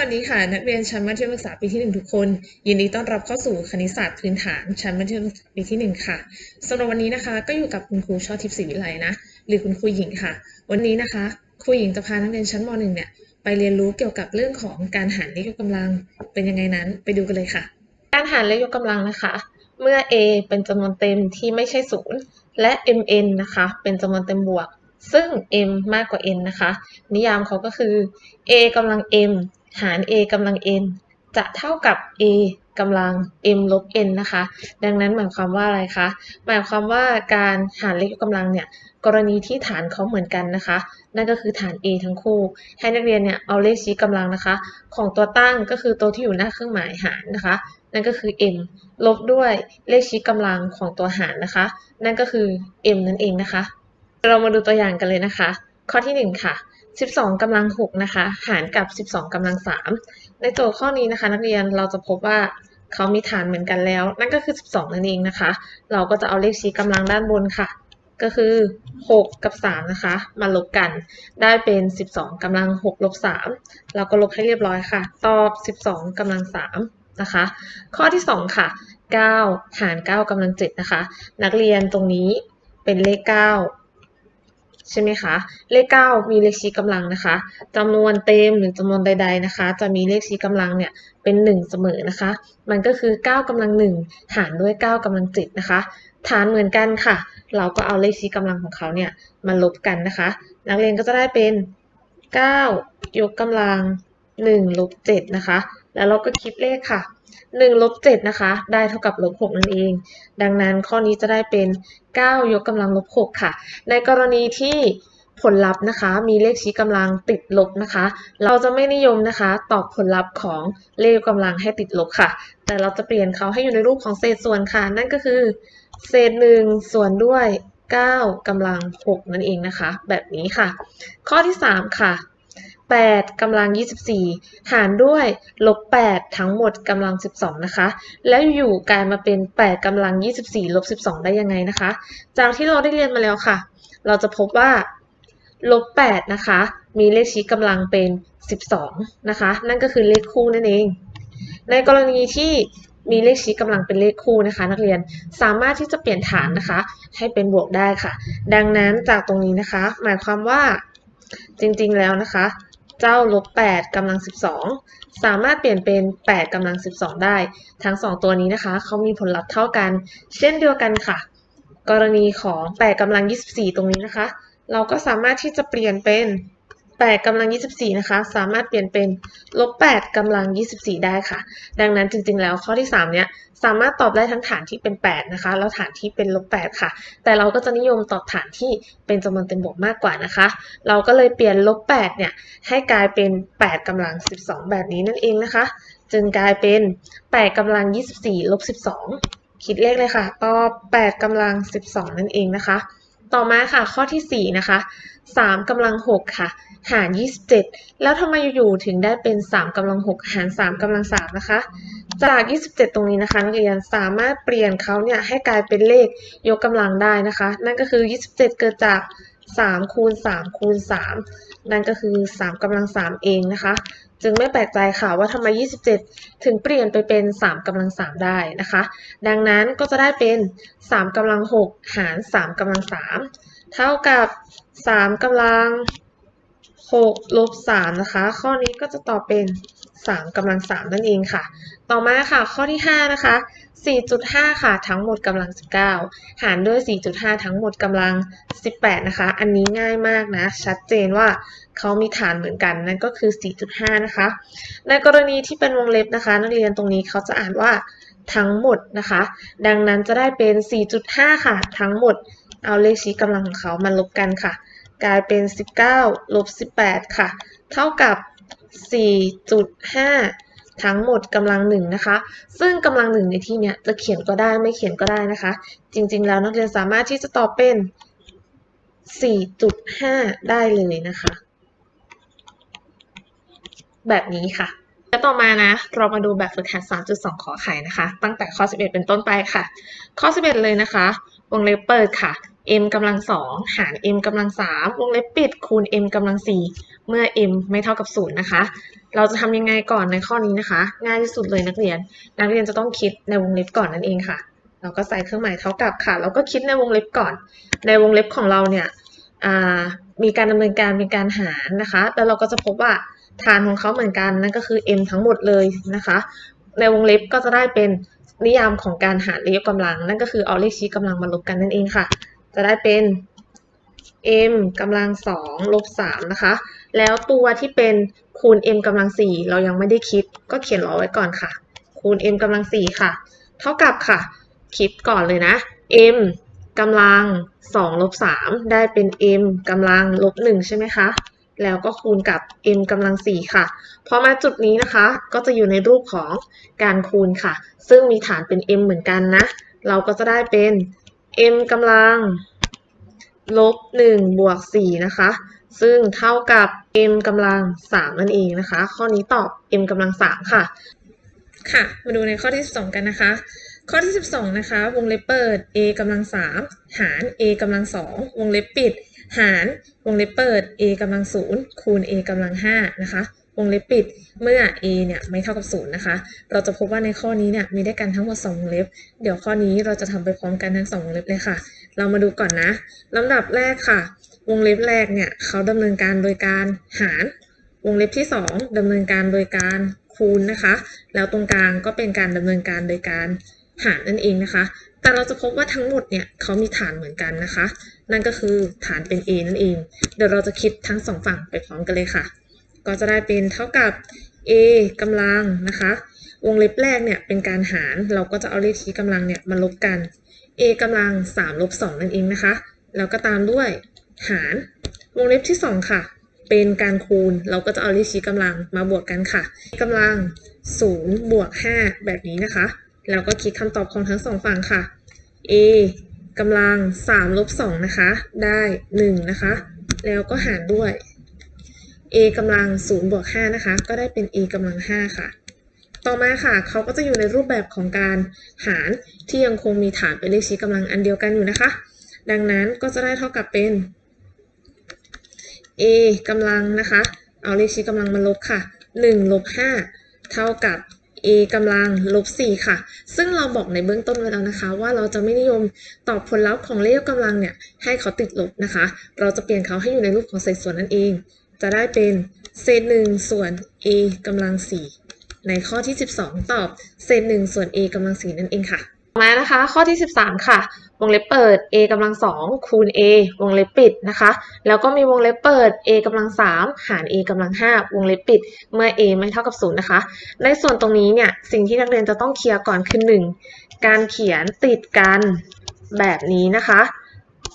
วัสดีค่ะ นักเรียนชั้นมัธยมศึกษาปีที่ 1 ทุกคน ยินดีต้อนรับเข้าสู่คณิตศาสตร์พื้นฐานชั้นมัธยมศึกษาปีที่ 1 ค่ะสำหรับวันนี้นะคะ ก็อยู่กับคุณครูช่อทิพย์ศรีวิไลนะ หรือคุณครูหญิงค่ะ วันนี้นะคะครูหญิงจะพานักเรียนชั้นม .1 เนี่ยไปเรียนรู้เกี่ยวกับเรื่องของการหารเลขยกกำลังเป็นยังไงนั้น ไปดูกันเลยค่ะ การหารเลขยกกำลังนะคะ เมื่อ a เป็นจำนวนเต็มที่ไม่ใช่ศูนย์และ mn นะคะ เป็นจำนวนเต็มบวก ซึ่ง m มากกว่า n นะคะ นิยามเขาก็คือ a กำลัง m หาร a กำลัง n จะเท่ากับ a กำลัง m ลบ n นะคะ ดังนั้นหมายความว่าอะไรคะ หมายความว่าการหารเลขยกกำลังเนี่ย กรณีที่ฐานเขาเหมือนกันนะคะ นั่นก็คือฐาน a ทั้งคู่ ให้นักเรียนเนี่ยเอาเลขชี้กำลังนะคะ ของตัวตั้งก็คือตัวที่อยู่หน้าเครื่องหมายหารนะคะ นั่นก็คือ m ลบด้วยเลขชี้กำลังของตัวหารนะคะ นั่นก็คือ m นั่นเองนะคะ เรามาดูตัวอย่างกันเลยนะคะ ข้อที่ 1 ค่ะ 12กำลัง 6 นะคะ หารกับ 12กำลัง 3 ในโจทย์ข้อนี้นะคะ นักเรียนเราจะพบว่าเขามีฐานเหมือนกันแล้ว นั่นก็คือ 12 นั่นเองนะคะ เราก็จะเอาเลขชี้กำลังด้านบนค่ะ ก็คือ 6 กับ 3 นะคะ มาลบกัน ได้เป็น 12กำลัง 6 ลบ 3 เราก็ลบให้เรียบร้อยค่ะ ตอบ 12กำลัง 3 นะคะ ข้อที่ 2 ค่ะ 9 หาร 9กำลัง 7 นะคะ นักเรียนตรงนี้เป็นเลข 9 ใช่ไหมคะ เลข 9 มีเลขชี้กำลังนะคะจำนวนเต็มหรือจำนวนใด ๆนะคะ จะมีเลขชี้กำลังเนี่ยเป็น 1 เสมอนะคะ มันก็คือ 9กำลัง 1 หารด้วย 9กำลัง7นะคะ ฐานเหมือนกันค่ะ เราก็เอาเลขชี้กำลังของเขาเนี่ยมาลบกันนะคะ นักเรียนก็จะได้เป็น 9 ยกกำลัง1ลบ7นะคะ แล้วเราก็คิดเลขค่ะ 1ลบ7นะคะ ได้เท่ากับลบ6นั่นเอง ดังนั้นข้อนี้จะได้เป็น 9 ยกกำลังลบ6ค่ะ ในกรณีที่ผลลัพธ์นะคะ มีเลขชี้กำลังติดลบนะคะ เราจะไม่นิยมนะคะ ตอบผลลัพธ์ของเลขกกำลังให้ติดลบค่ะ แต่เราจะเปลี่ยนเขาให้อยู่ในรูปของเศษส่วนค่ะ นั่นก็คือ เศษ1ส่วนด้วย 9กำลัง 6 นั่นเองนะคะ แบบนี้ค่ะ ข้อที่ 3 ค่ะ 8กำลัง 24 หารด้วยลบ 8 ทั้งหมดกำลัง 12 นะคะ แล้วอยู่กลายมาเป็น 8กำลัง 24 ลบ 12 ได้ยังไงนะคะ จากที่เราได้เรียนมาแล้วค่ะ เราจะพบว่าลบ 8 นะคะ มีเลขชี้กำลังเป็น 12 นะคะ นั่นก็คือเลขคู่นั่นเอง ในกรณีที่มีเลขชี้กำลังเป็นเลขคู่นะคะ นักเรียนสามารถที่จะเปลี่ยนฐานนะคะ ให้เป็นบวกได้ค่ะ ดังนั้นจากตรงนี้นะคะ หมายความว่าจริงๆแล้วนะคะ เจ้าลบ8กำลัง 12 สามารถเปลี่ยนเป็น 8กำลัง 12 ได้ ทั้ง 2 ตัวนี้นะคะเขามีผลลัพธ์เท่ากัน เช่นเดียวกันค่ะ กรณีของ 8กำลัง 24 ตรงนี้นะคะ เราก็สามารถที่จะเปลี่ยนเป็น 8กำลัง 24 นะคะ สามารถเปลี่ยนเป็นลบ8กำลัง 24 ได้ค่ะ ดังนั้นจริงๆ แล้วข้อที่ 3 เนี้ยสามารถตอบได้ทั้งฐานที่เป็น 8 นะคะ แล้วฐานที่เป็นลบ 8 ค่ะ แต่เราก็จะนิยมตอบฐานที่เป็นจำนวนเต็มบวกมากกว่านะคะ เราก็เลยเปลี่ยนลบ 8 เนี่ย ให้กลายเป็น 8กำลัง 12 แบบนี้นั่นเองนะคะ จึงกลายเป็น 8กำลัง 24 ลบ 12 คิดเลขเลยค่ะ ตอบ 8กำลัง 12 นั่นเองนะคะ ต่อมาค่ะ ข้อที่ 4 นะคะ 3กำลัง6ค่ะ หาร 27 แล้วทำไมอยู่ๆถึงได้เป็น 3กำลัง 6 หาร 3กำลัง3นะคะ จาก 27 ตรงนี้นะคะนักเรียนสามารถเปลี่ยนเขาเนี่ยให้กลายเป็นเลขยกกำลังได้นะคะ นั่นก็คือ 27 เกิดจาก 3 คูณ 3 คูณ 3 นั่นก็คือ 3กำลัง 3 เองนะคะ จึงไม่แปลกใจค่ะว่าทำไม 27 ถึงเปลี่ยนไปเป็น 3กำลัง 3 ได้นะคะ ดังนั้นก็จะได้เป็น 3กำลัง 6 หาร 3กำลัง 3 เท่ากับ 3กำลัง6ลบ3นะคะ ข้อนี้ก็จะตอบเป็น3กำลัง3นั่นเองค่ะ ต่อมาค่ะ ข้อที่5นะคะ4.5ค่ะ ทั้งหมดกำลัง19หารด้วย4.5ทั้งหมดกำลัง18นะคะ อันนี้ง่ายมากนะ ชัดเจนว่าเขามีฐานเหมือนกัน นั่นก็คือ4.5นะคะ ในกรณีที่เป็นวงเล็บนะคะ นักเรียนตรงนี้เขาจะอ่านว่าทั้งหมดนะคะ ดังนั้นจะได้เป็น 4.5 ค่ะ ทั้งหมด เอาเลขชี้กำลังของเขามาลบกันค่ะ กลายเป็น 19ลบ18 ค่ะ เท่ากับ 4.5 ทั้งหมดกำลังหนึ่งนะคะ ซึ่งกำลังหนึ่งในที่เนี้ยจะเขียนก็ได้ไม่เขียนก็ได้นะคะ จริง ๆ แล้วนักเรียนสามารถที่จะตอบเป็น 4.5 ได้เลยนะคะ แบบนี้ค่ะแล้วต่อมานะเรามาดูแบบฝึกหัด 3.2 ขอไข่นะคะ ตั้งแต่ข้อ 11 เป็นต้นไปค่ะ ข้อ 11 เลยนะคะ วงเล็บเปิดค่ะ m กำลังสองหาร m กำลังสามวงเล็บปิดคูณ m กำลังสี่เมื่อ m ไม่เท่ากับศูนย์นะคะ เราจะทำยังไงก่อนในข้อนี้นะคะ ง่ายที่สุดเลยนักเรียน นักเรียนจะต้องคิดในวงเล็บก่อนนั่นเองค่ะ เราก็ใส่เครื่องหมายเท่ากับค่ะ เราก็คิดในวงเล็บก่อน ในวงเล็บของเราเนี่ยมีการดำเนินการมีการหารนะคะ แล้วเราก็จะพบว่าฐานของเขาเหมือนกันนั่นก็คือ m ทั้งหมดเลยนะคะ ในวงเล็บก็จะได้เป็นนิยามของการหารเลขกกำลัง นั่นก็คือเอาเลขชี้กำลังมาลบกันนั่นเองค่ะ จะได้เป็น m กำลังสองลบสามนะคะ แล้วตัวที่เป็นคูณ m กำลังสี่เรายังไม่ได้คิด ก็เขียนรอไว้ก่อนค่ะ คูณ m กำลังสี่ค่ะ เท่ากับค่ะ คิดก่อนเลยนะ m กำลังสองลบสามได้เป็น m กำลังลบหนึ่งใช่ไหมคะ แล้วก็คูณกับ m กำลังสี่ค่ะ พอมาจุดนี้นะคะ ก็จะอยู่ในรูปของการคูณค่ะ ซึ่งมีฐานเป็น m เหมือนกันนะ เราก็จะได้เป็น m กำลังลบ1บวก4นะคะ ซึ่งเท่ากับ m กำลัง3นั่นเองนะคะ ข้อนี้ตอบ m กำลัง3ค่ะ ค่ะ มาดูในข้อที่ 12 กันนะคะ ข้อที่ 12 นะคะ วงเล็บเปิด a กำลัง3หาร a กำลัง2วงเล็บปิด หาร วงเล็บเปิด a กำลัง0คูณ a กำลัง5นะคะ วงเล็บปิดเมื่อ a เนี่ยไม่เท่ากับ0นะคะ เราจะพบว่าในข้อนี้เนี่ยมีได้กันทั้งหมด2วงเล็บ เดี๋ยวข้อนี้เราจะทำไปพร้อมกันทั้ง2วงเล็บเลยค่ะ เรามาดูก่อนนะลำดับแรกค่ะ วงเล็บแรกเนี่ยเขาดำเนินการโดยการหาร วงเล็บที่ 2ดำเนินการโดยการคูณนะคะ แล้วตรงกลางก็เป็นการดำเนินการโดยการหารนั่นเองนะคะ แต่เราจะพบว่าทั้งหมดเนี่ยเขามีฐานเหมือนกันนะคะ นั่นก็คือฐานเป็น a นั่นเอง เดี๋ยวเราจะคิดทั้งสองฝั่งไปพร้อมกันเลยค่ะ ก็จะได้เป็นเท่ากับ a กำลังนะคะ วงเล็บแรกเนี่ยเป็นการหาร เราก็จะเอาเลขชี้กำลังเนี่ยมาลบกัน a กำลัง3ลบ2นั่นเองนะคะ แล้วก็ตามด้วยหาร วงเล็บที่ 2 ค่ะ เป็นการคูณ เราก็จะเอาเลขชี้กำลังมาบวกกันค่ะกำลัง0บวก5แบบนี้นะคะ แล้วก็คิดคำตอบของทั้งสองฝั่งค่ะ a กำลัง3ลบ2นะคะ ได้ 1 นะคะ แล้วก็หารด้วย a กำลัง0บวก5นะคะ ก็ได้เป็น a กำลัง5ค่ะ ต่อมาค่ะ เขาก็จะอยู่ในรูปแบบของการหารที่ยังคงมีฐานเป็นเลขชี้กำลังอันเดียวกันอยู่นะคะ ดังนั้นก็จะได้เท่ากับเป็น a กำลังนะคะ เอาเลขชี้กำลังมาลบค่ะ 1 ลบ 5 เท่ากับ a กำลังลบ 4 ค่ะ ซึ่งเราบอกในเบื้องต้นไว้แล้วนะคะ ว่าเราจะไม่นิยมตอบผลลัพธ์ของเลขกกำลังเนี่ยให้เขาติดลบนะคะ เราจะเปลี่ยนเขาให้อยู่ในรูปของเศษส่วนนั่นเอง จะได้เป็นเศษ1ส่วน a กำลัง4ในข้อที่ 12 ตอบเศษ1ส่วน a กำลัง4นั่นเองค่ะต่อมานะคะ ข้อที่ 13 ค่ะ วงเล็บเปิด a กำลัง2คูณ a วงเล็บปิดนะคะ แล้วก็มีวงเล็บเปิด a กำลัง3หาร a กำลัง5วงเล็บปิด เมื่อ a ไม่เท่ากับ0นะคะ ในส่วนตรงนี้เนี่ย สิ่งที่นักเรียนจะต้องเคลียร์ก่อนคือ1การเขียนติดกันแบบนี้นะคะ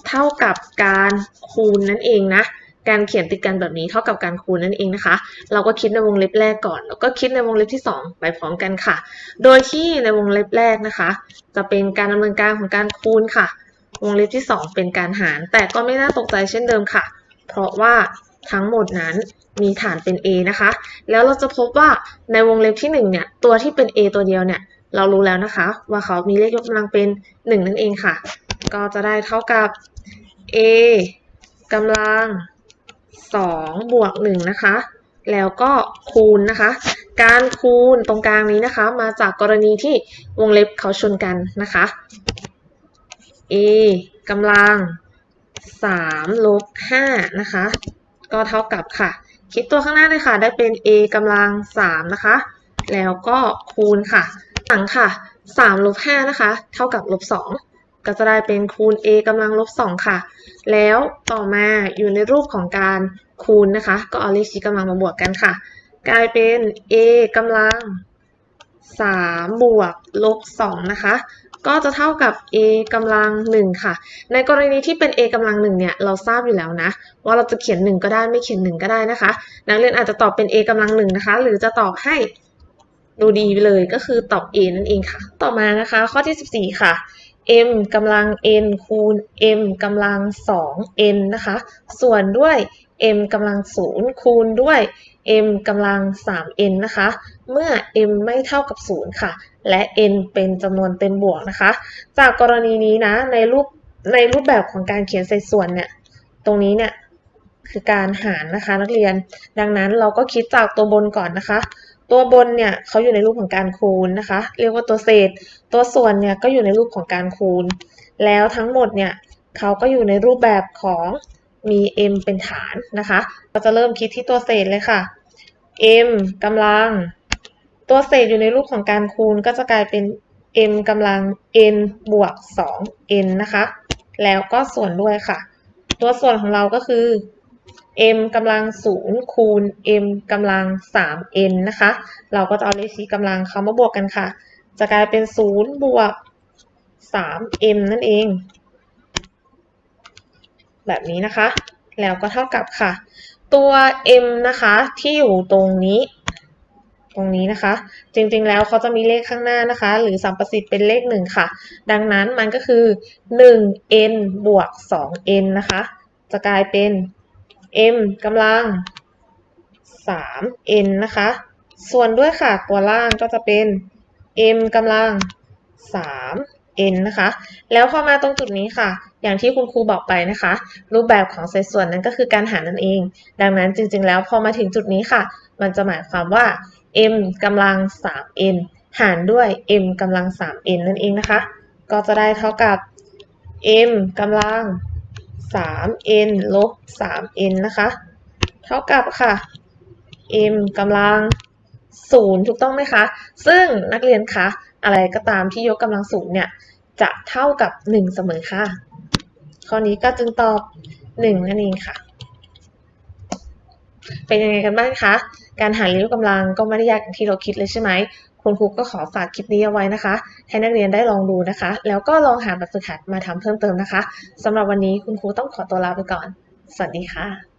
เท่ากับการคูณนั่นเองนะ การเขียนติดกันแบบนี้เท่ากับการคูณนั่นเองนะคะ เราก็คิดในวงเล็บแรกก่อน แล้วก็คิดในวงเล็บที่ 2 ไปพร้อมกันค่ะ โดยที่ในวงเล็บแรกนะคะ จะเป็นการดำเนินการของการคูณค่ะ วงเล็บที่ 2 เป็นการหาร แต่ก็ไม่น่าตกใจเช่นเดิมค่ะ เพราะว่าทั้งหมดนั้นมีฐานเป็น a นะคะ แล้วเราจะพบว่าในวงเล็บที่1เนี่ยตัวที่เป็น a ตัวเดียวเนี่ยเรารู้แล้วนะคะ ว่าเขามีเลขยกกำลังเป็น 1 นั่นเองค่ะ ก็จะได้เท่ากับ a กำลัง 2 บวก 1 นะคะ แล้วก็คูณนะคะ การคูณตรงกลางนี้นะคะ มาจากกรณีที่วงเล็บเขาชนกันนะคะ a กำลัง 3 ลบ 5 นะคะ ก็เท่ากับค่ะ คิดตัวข้างหน้าเลยค่ะ ได้เป็น a กำลัง 3 นะคะ แล้วก็คูณค่ะหลังค่ะ3ลบ5นะคะ เท่ากับลบ2 ก็จะได้เป็นคูณ a กำลังลบ 2 ค่ะ แล้วต่อมาอยู่ในรูปของการคูณนะคะ ก็เอาเลขชี้กำลังมาบวกกันค่ะ กลายเป็น a กำลัง 3 บวกลบ 2 นะคะ ก็จะเท่ากับ a กำลัง 1 ค่ะ ในกรณีที่เป็น a กำลัง 1 เนี่ย เราทราบอยู่แล้วนะ ว่าเราจะเขียน 1 ก็ได้ไม่เขียน 1 ก็ได้นะคะ นักเรียนอาจจะตอบเป็น a กำลัง 1 นะคะ หรือจะตอบให้ดูดีเลยก็คือตอบ a นั่นเองค่ะ ต่อมานะคะ ข้อที่ 14 ค่ะ m กำลัง n คูณ m กำลัง 2n นะคะ ส่วนด้วย m กำลัง 0 คูณด้วย m กำลัง 3n นะคะ เมื่อ m ไม่เท่ากับ 0 ค่ะ และ n เป็นจำนวนเต็มบวกนะคะ จากกรณีนี้นะ ในรูปในรูปแบบของการเขียนเศษส่วนเนี่ย ตรงนี้เนี่ยคือการหารนะคะนักเรียน ดังนั้นเราก็คิดจากตัวบนก่อนนะคะ ตัวบนเนี่ยเขาอยู่ในรูปของการคูณนะคะ เรียกว่าตัวเศษ ตัวส่วนเนี่ยก็อยู่ในรูปของการคูณ แล้วทั้งหมดเนี่ยเขาก็อยู่ในรูปแบบของมี m เป็นฐานนะคะ เราจะเริ่มคิดที่ตัวเศษเลยค่ะ m กำลัง ตัวเศษอยู่ในรูปของการคูณก็จะกลายเป็น m กำลัง n บวก 2n นะคะ แล้วก็ส่วนด้วยค่ะ ตัวส่วนของเราก็คือ m กำลัง0คูณ m กำลัง 3n นะคะ เราก็จะเอาเลขชี้กำลังเขามาบวกกันค่ะ จะกลายเป็น 0 บวก 3m นั่นเอง แบบนี้นะคะ แล้วก็เท่ากับค่ะ ตัว m นะคะที่อยู่ตรงนี้ ตรงนี้นะคะ จริงๆแล้วเขาจะมีเลขข้างหน้านะคะ หรือสัมประสิทธิ์เป็นเลขหนึ่งค่ะ ดังนั้นมันก็คือ 1n บวก 2n นะคะ จะกลายเป็น m กำลัง 3n นะคะ ส่วนด้วยค่ะตัวล่างก็จะเป็น m กำลัง 3n นะคะ แล้วพอมาตรงจุดนี้ค่ะ อย่างที่คุณครูบอกไปนะคะ รูปแบบของเศษส่วนนั้นก็คือการหารนั่นเอง ดังนั้นจริงๆ แล้วพอมาถึงจุดนี้ค่ะ มันจะหมายความว่า m กำลัง 3n หารด้วย m กำลัง 3n นั่นเองนะคะ ก็จะได้เท่ากับ m กำลัง 3n ลบ 3n นะคะ เท่ากับค่ะ m กำลัง0ถูกต้องไหมคะ ซึ่งนักเรียนคะอะไรก็ตามที่ยกกำลังศูนย์เนี่ยจะเท่ากับ 1 เสมอค่ะ ข้อนี้ก็จึงตอบ 1 นั่นเองค่ะ เป็นยังไงกันบ้างคะ การหาเริ้วกำลังก็ไม่ได้ยากอย่างที่เราคิดเลยใช่ไหม คุณครูก็ขอฝากคลิปนี้เอาไว้นะคะ ให้นักเรียนได้ลองดูนะคะ แล้วก็ลองหาแบบฝึกหัดมาทำเพิ่มเติมนะคะสำหรับวันนี้คุณครูต้องขอตัวลาไปก่อน สวัสดีค่ะ